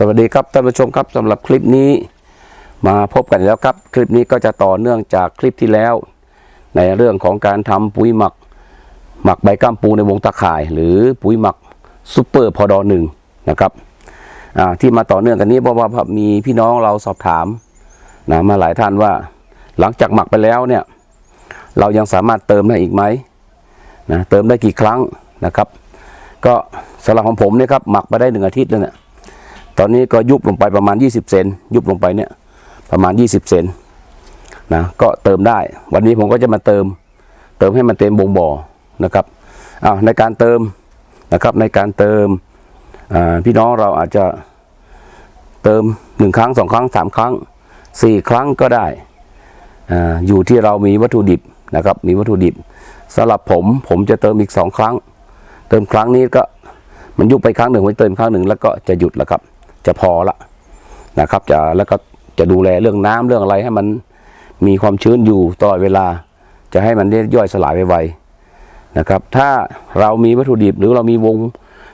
สวัสดีครับท่านผู้ชมครับสำหรับคลิปนี้มาพบกันแล้วครับ คลิปนี้ก็จะต่อเนื่องจากคลิปที่แล้ว ในเรื่องของการทำปุ๋ยหมัก หมักใบก้ามปูในวงตะข่าย หรือปุ๋ยหมักซูเปอร์พอดอหนึ่งนะครับที่มาต่อเนื่องกันนี้เพราะว่ามีพี่น้องเราสอบถามนะมาหลายท่านว่า หลังจากหมักไปแล้วเนี่ยเรายังสามารถเติมได้อีกไหมนะเติมได้กี่ครั้งนะครับ ก็สำหรับของผมเนี่ยครับหมักไปได้หนึ่งอาทิตย์แล้วเนี่ย ตอนนี้ก็ยุบลงไปประมาณ 20 เซนยุบลงไปเนี่ยประมาณ 20 เซนนะก็เติมได้ วันนี้ผมก็จะมาเติม เติมให้มันเต็มบงบ่อนะครับอ้าวในการเติมนะครับในการเติมอ่าพี่น้องเราอาจจะเติมหนึ่งครั้งสองครั้งสามครั้งสี่ครั้งก็ได้อ่าอยู่ที่เรามีวัตถุดิบนะครับมีวัตถุดิบสำหรับผมผมจะเติมอีกสองครั้ง เติมครั้งนี้ก็มันยุบไปครั้งหนึ่งผมจะเติมครั้งหนึ่งแล้วก็จะหยุดแล้วครับ จะพอละนะครับ จะแล้วก็จะดูแลเรื่องน้ำเรื่องอะไรให้มันมีความชื้นอยู่ตลอดเวลา จะให้มันได้ย่อยสลายไวๆนะครับ ถ้าเรามีวัตถุดิบหรือเรามีวง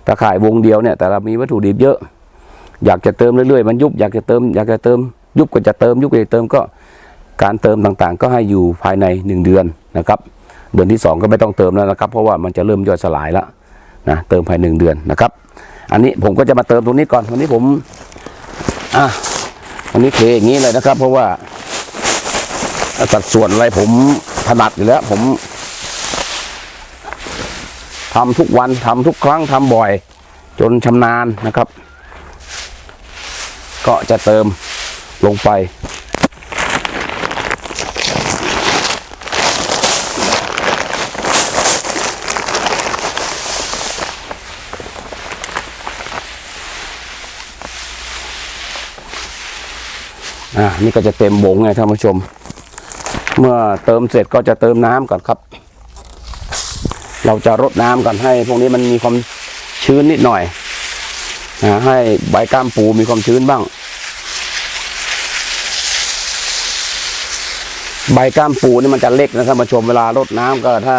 ตะข่ายวงเดียวเนี่ยแต่เรามีวัตถุดิบเยอะ อยากจะเติมเรื่อยๆ มันยุบอยากจะเติมอยากจะเติม ยุบก็จะเติมยุบก็จะเติมก็การเติมต่างๆ ก็ให้อยู่ภายในหนึ่งเดือนนะครับ เดือนที่สองก็ไม่ต้องเติมแล้วนะครับ เพราะว่ามันจะเริ่มย่อยสลายแล้วนะเติมภายในหนึ่งเดือนนะครับ อันนี้ผมก็จะมาเติมตรงนี้ก่อนวันนี้ผมอะวันนี้เทอย่างนี้เลยนะครับ เพราะว่าสัดส่วนอะไรผมถนัดอยู่แล้ว ผมทำทุกวันทำทุกครั้งทำบ่อย จนชำนาญนะครับ ก็จะเติมลงไป อ่านี่ก็จะเต็มบงไงท่านผู้ชม เมื่อเติมเสร็จก็จะเติมน้ำก่อนครับ เราจะรดน้ำก่อนให้ พวกนี้มันมีความชื้นนิดหน่อยนะให้ใบก้ามปูมีความชื้นบ้าง ใบก้ามปูนี่มันจะเล็กนะท่านผู้ชมเวลารดน้ำก็ถ้า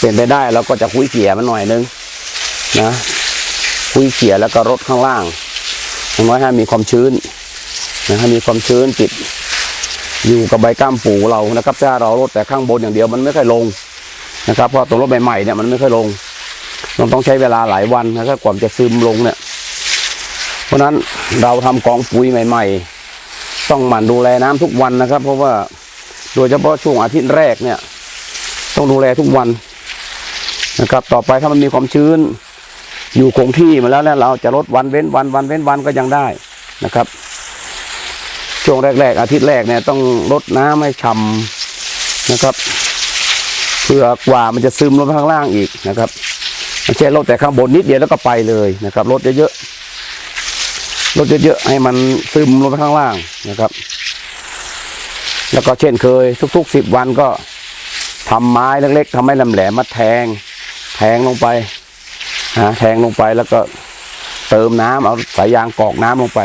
เป็นไปได้เราก็จะคุยเขี่ยมันหน่อยนึงนะคุยเขี่ยแล้วก็รดข้างล่างอย่างน้อยให้มีความชื้น นะให้มีความชื้นติดอยู่กับใบก้ามปูเรานะครับ ถ้าเราลดแต่ข้างบนอย่างเดียวมันไม่ค่อยลงนะครับ เพราะตัวรถใหม่ๆเนี่ยมันไม่ค่อยลงมันต้องใช้เวลาหลายวันนะครับกว่าจะซึมลงเนี่ย เพราะฉะนั้นเราทำกองปุ๋ยใหม่ ๆ ต้องหมั่นดูแลน้ำทุกวันนะครับ เพราะว่าโดยเฉพาะช่วงอาทิตย์แรกเนี่ย ต้องดูแลทุกวันนะครับ ต่อไปถ้ามันมีความชื้น อยู่คงที่มาแล้วเนี่ยเราจะลดวันเว้นวันวันเว้นวันก็ยังได้นะครับ ช่วงแรก ๆ อาทิตย์แรกเนี่ยต้องลดน้ำให้ฉ่ำนะครับ เพื่อกว่ามันจะซึมลงข้างล่างอีกนะครับไม่ใช่ลดแต่ข้างบนนิดเดียวแล้วก็ไปเลยนะครับลดเยอะๆลดเยอะๆให้มันซึมลงไปข้างล่างนะครับ แล้วก็เช่นเคย ทุกๆสิบวันก็ทำไม้เล็กๆทำไม้แหลมๆมาแทง แทงลงไปนะแทงลงไปแล้วก็เติมน้ำเอาสายยางกรอกน้ำลงไป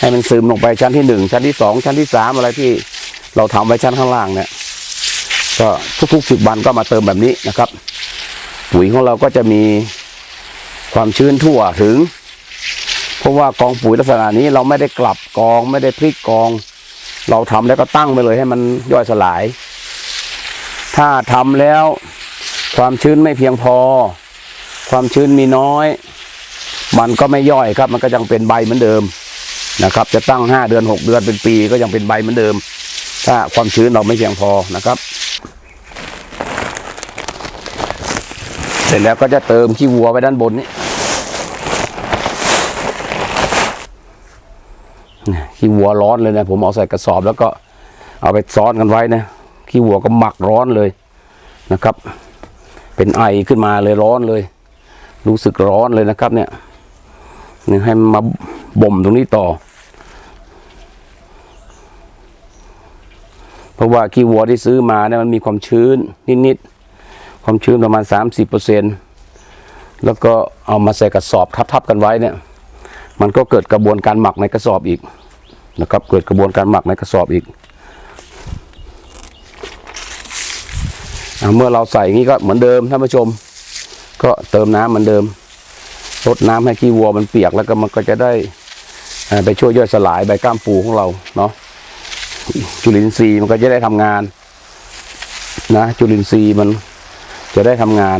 ให้มันซึมลงไปชั้นที่หนึ่งชั้นที่สองชั้นที่สามอะไรที่เราทำไว้ชั้นข้างล่างเนี่ยก็ทุกๆสิบวันก็มาเติมแบบนี้นะครับ ปุ๋ยของเราก็จะมีความชื้นทั่วถึง เพราะว่ากองปุ๋ยลักษณะนี้เราไม่ได้กลับกองไม่ได้พลิกกอง เราทำแล้วก็ตั้งไปเลยให้มันย่อยสลาย ถ้าทำแล้วความชื้นไม่เพียงพอ ความชื้นมีน้อย มันก็ไม่ย่อยครับ มันก็ยังเป็นใบเหมือนเดิม นะครับ จะตั้งห้าเดือนหกเดือนเป็นปีก็ยังเป็นใบเหมือนเดิม ถ้าความชื้นเราไม่เพียงพอนะครับ เสร็จแล้วก็จะเติมขี้วัวไว้ด้านบนนี้ขี้วัวร้อนเลยนะผมเอาใส่กระสอบแล้วก็เอาไปซ้อนกันไว้นะขี้วัวก็หมักร้อนเลยนะครับ เป็นไอขึ้นมาเลยร้อนเลย รู้สึกร้อนเลยนะครับเนี่ย นี่ให้มันมาบ่มตรงนี้ต่อ เพราะว่าขี้วัวที่ซื้อมาเนี่ยมันมีความชื้นนิดๆ ความชื้นประมาณ 30เปอร์เซ็นแล้วก็เอามาใส่กระสอบทับๆกันไว้เนี่ย มันก็เกิดกระบวนการหมักในกระสอบอีกนะครับ เกิดกระบวนการหมักในกระสอบอีกเมื่อเราใส่อย่างนี้ก็เหมือนเดิมท่านผู้ชม ก็เติมน้ำเหมือนเดิม รดน้ำให้ขี้วัวมันเปียกแล้วก็มันก็จะได้ไปช่วยย่อยสลายใบกล้ามปูของเราเนาะจุลินทรีย์มันก็จะได้ทำงานนะจุลินทรีย์มันจะได้ทำงาน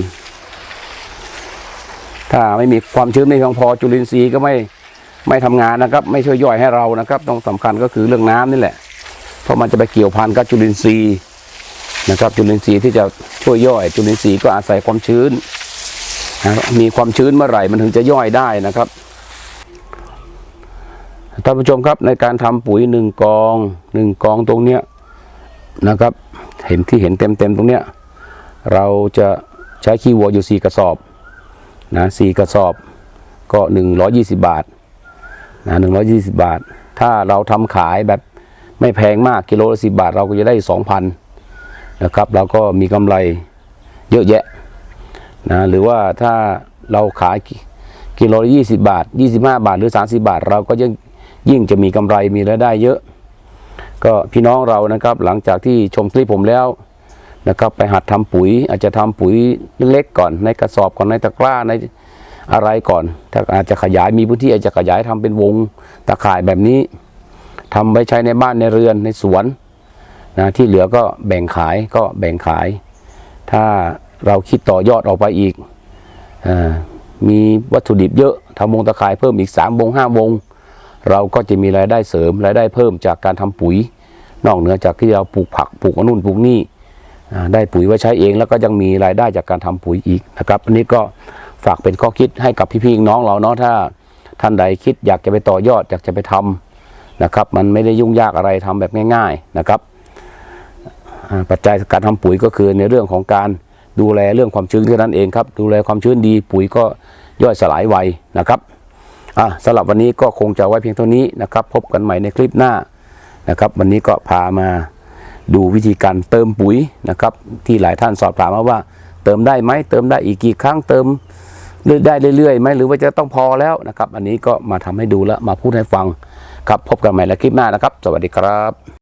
ถ้าไม่มีความชื้นไม่เพียงพอจุลินทรีย์ก็ไม่ไม่ทำงานนะครับ ไม่ช่วยย่อยให้เรานะครับต้องสำคัญก็คือเรื่องน้ำนี่แหละ เพราะมันจะไปเกี่ยวพันกับจุลินทรีย์นะครับ จุลินทรีย์ที่จะช่วยย่อย จุลินทรีย์ก็อาศัยความชื้น มีความชื้นเมื่อไหร่มันถึงจะย่อยได้นะครับท่านผู้ชมครับในการทำปุ๋ยหนึ่งกองหนึ่งกองตรงเนี้ยนะครับ เห็นที่เห็นเต็มเต็มๆตรงเนี้ยเราจะใช้ขี้วัวอยู่สี่กระสอบนะสี่กระสอบก็หนึ่งร้อยี่สิบาทนะหนึ่งร้อยี่สิบาท ถ้าเราทำขายแบบไม่แพงมากกิโลละสิบาท เราก็จะได้สองพันนะครับ เราก็มีกำไรเยอะแยะ นะหรือว่าถ้าเราขายกิโลละยี่สิบาทยี่สิบห้าบาทหรือสามสิบาท เราก็ยิ่งยิ่งจะมีกำไรมีรายได้เยอะ ก็พี่น้องเรานะครับ หลังจากที่ชมคลิปผมแล้วนะครับ ไปหัดทำปุ๋ย อาจจะทำปุ๋ยเล็กก่อน ในกระสอบก่อนในตะกร้าในอะไรก่อน ถ้าอาจจะขยายมีพื้นที่อาจจะขยายทำเป็นวงตะข่ายแบบนี้ทำไว้ใช้ในบ้านในเรือนในสวนนะที่เหลือก็แบ่งขายก็แบ่งขาย ถ้า เราคิดต่อยอดออกไปอีกอมีวัตถุดิบเยอะทำวงตะข่ายเพิ่มอีก3วง5วง เราก็จะมีรายได้เสริมรายได้เพิ่มจากการทำปุ๋ย นอกเหนือจากที่เราปลูกผักปลูกอนุ่นปลูกนี่ได้ปุ๋ยไว้ใช้เองแล้วก็ยังมีรายได้จากการทำปุ๋ยอีกนะครับ อันนี้ก็ฝากเป็นข้อคิดให้กับพี่ๆน้องเราเนาะถ้าท่านใดคิดอยากจะไปต่อยอดอยากจะไปทำนะครับ มันไม่ได้ยุ่งยากอะไรทำแบบง่าย ๆนะครับ ปัจจัยการทำปุ๋ยก็คือในเรื่องของการ ดูแลเรื่องความชื้นแค่นั้นเองครับ ดูแลความชื้นดีปุ๋ยก็ย่อยสลายไวนะครับอะสำหรับวันนี้ก็คงจะไว้เพียงเท่านี้นะครับ พบกันใหม่ในคลิปหน้านะครับ วันนี้ก็พามาดูวิธีการเติมปุ๋ยนะครับ ที่หลายท่านสอบถามมาว่า เติมได้ไหมเติมได้อีกกี่ครั้งเติมได้เรื่อยๆไหมหรือว่าจะต้องพอแล้วนะครับ อันนี้ก็มาทำให้ดูแล้วมาพูดให้ฟังครับพบกันใหม่ในคลิปหน้านะครับ สวัสดีครับ